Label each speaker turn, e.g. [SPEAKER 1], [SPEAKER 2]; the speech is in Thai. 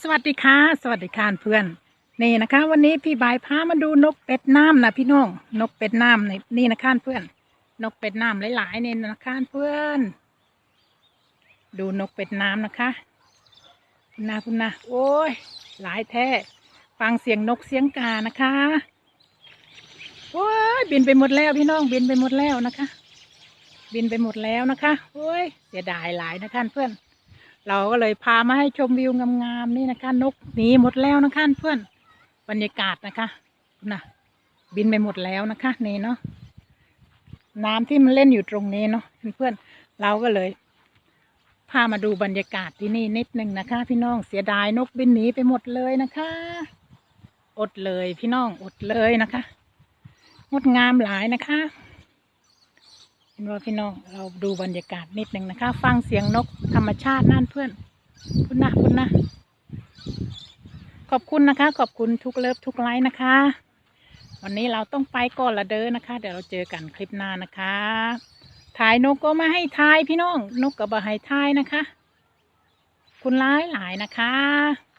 [SPEAKER 1] สวัสดีค่ะ สวัสดีค่ะเพื่อน นี่นะคะ วันนี้พี่บายพามาดูนกเป็ดน้ำนะพี่น้อง นกเป็ดน้ำในนี่นะคะเพื่อน นกเป็ดน้ำหลายๆนี่นะคะเพื่อน ดูนกเป็ดน้ำนะคะคุณนาคุณนาโอ้ย หลายแท้ ฟังเสียงนกเสียงกานะคะโอ้ยบินไปหมดแล้วพี่น้องบินไปหมดแล้วนะคะ บินไปหมดแล้วนะคะโอ้ยเสียดายหลายนะคะเพื่อน เราก็เลยพามาให้ชมวิวงามๆนี่นะคะ นกหนีหมดแล้วนะคะเพื่อนบรรยากาศนะคะนะบินไปหมดแล้วนะคะนี่เนาะน้ำที่มันเล่นอยู่ตรงนี้เนาะเพื่อนเราก็เลย พามาดูบรรยากาศที่นี่นิดนึงนะคะ พี่น้องเสียดายนกบินหนีไปหมดเลยนะคะ อดเลยพี่น้องอดเลยนะคะงดงามหลายนะคะ ว่าพี่น้องเราดูบรรยากาศนิดหนึ่งนะคะ ฟังเสียงนกธรรมชาตินั่นเพื่อนคุณนะคุณนะขอบคุณนะคะ ขอบคุณทุกเลิฟทุกไลค์นะคะ วันนี้เราต้องไปก่อนละเด้อนะคะ เดี๋ยวเราเจอกันคลิปหน้านะคะถ่ายนกก็มาให้ทายพี่น้อง นกก็บ่ให้ทายนะคะ คุณร้ายหลายนะคะ